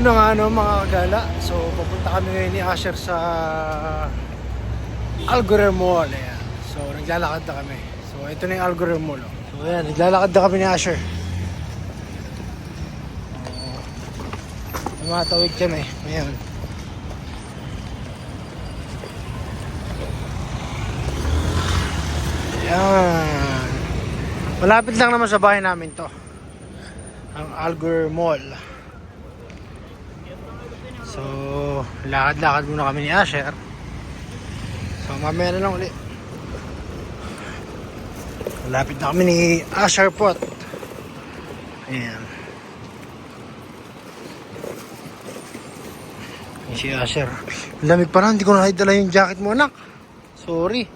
na nga ano mga kagala. So papunta kami ngayon ni Asher sa Algorer Mall. Ayan. So naglalakad na kami. So ito na yung Algorer Mall. oh. So ayan, naglalakad na kami ni Asher. Uh, Tumatawid kami. Ayan. Ayan. Malapit lang naman sa bahay namin to. Ang Algorer Mall. So, lakad-lakad muna kami ni Asher. So, mamaya na lang uli. Malapit na kami ni Asher Pot. Ayan. Ayan si Asher. Lamig pa lang, hindi ko na dala yung jacket mo anak. Sorry.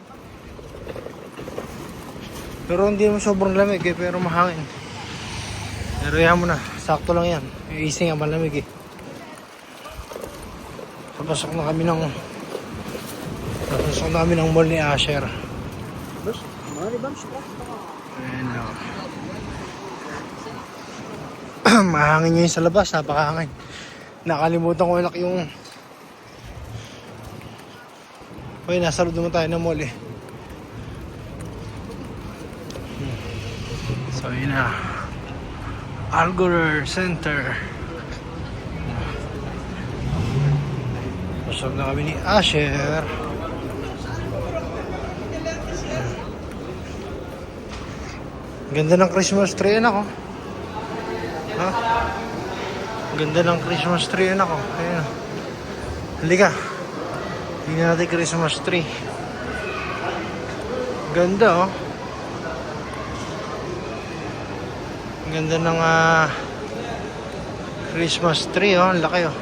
Pero hindi mo sobrang lamig eh, pero mahangin. Pero yan mo na, sakto lang yan. Yung ising ang malamig eh. Papasok na kami ng Papasok na kami ng mall ni Asher. Ayan o. Mahangin yun sa labas, napakahangin. Nakalimutan ko anak yung Uy, nasa loob naman tayo ng mall eh. Hmm. So yun na. Algorer Center. Pasok na kami ni Asher. Ganda ng Christmas tree anak oh. Ha? Ganda ng Christmas tree anak oh. Ayan. Halika. Tingnan natin Christmas tree. Ganda oh. Ganda ng ah, Christmas tree oh. Laki oh.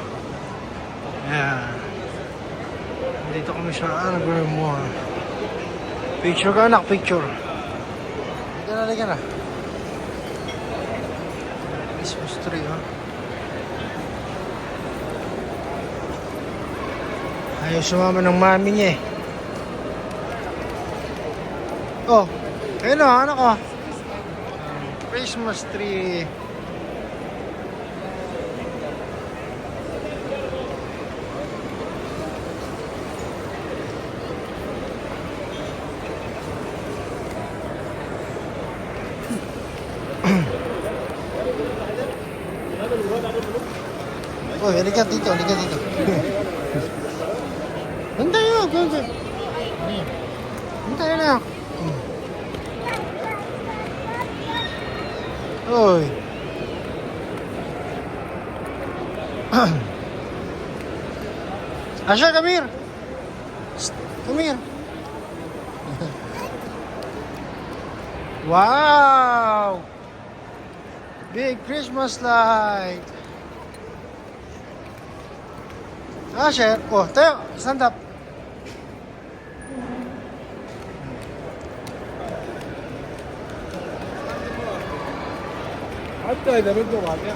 Ayan. Dito kami sa Albert Mall. Picture ka anak, picture. Halika na, halika na. Christmas tree oh. Ayaw sumama ng mami niya eh. Oh, ayun o, anak ko. Christmas tree. Oh, halika dito, halika dito. Hintay mo, hintay. Hintay na. Oy. Asha, come here. Come here. wow! Big Christmas light. Asher, oh, tayo, stand up. Ederim de var ya.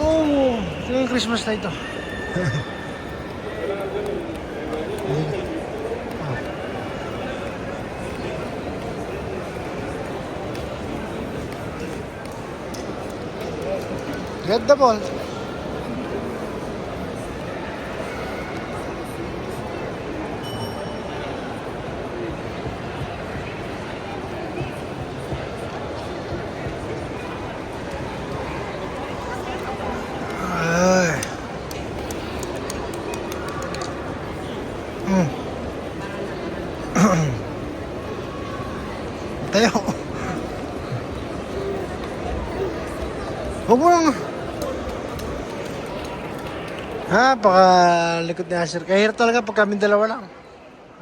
Oh, ito yung Christmas light to. Get the Tayo. Huwag mo lang. Ha, baka likod ni Asher. Kahirap talaga pag kami dalawa lang.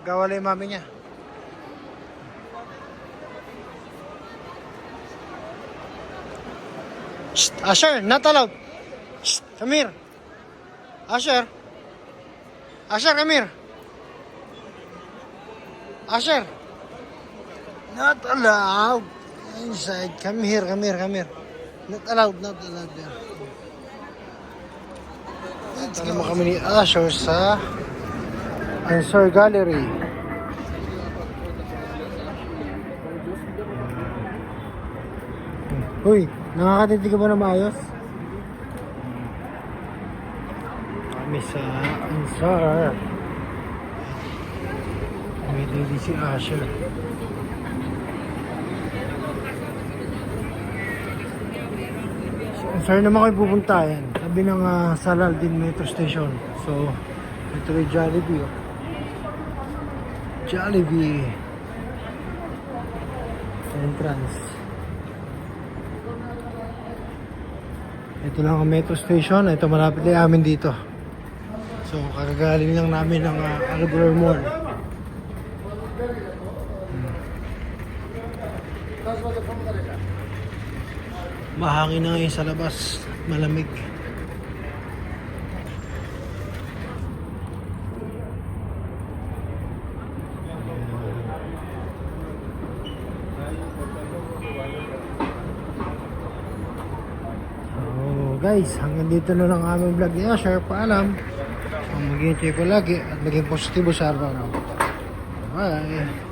Pagkawala yung mami niya. Shh, Asher, not allowed. Shh, come here. Asher. Asher, come here. Asher. Not allowed. Inside. Come here, come here, come here. Not allowed, not allowed there. Let's go. kami ni Asher sa Answer Gallery. Uy, nakakatindi ka ba na maayos? Kami sa Ansar. May dito si Asher. Ansar naman kayo pupunta yan. Sabi ng uh, Salaldin Metro Station. So, ito yung Jollibee. Oh. Jollibee. Entrance. Ito lang ang metro station. Ito malapit lang amin dito. So, kakagaling lang namin ng uh, Arbor Mall. Hmm. Mahangin na ngayon sa labas. Malamig. So guys, hanggang dito na lang aming vlog niya. Share paalam. So, mag-enjoy ko lagi at maging positibo sa araw. Bye!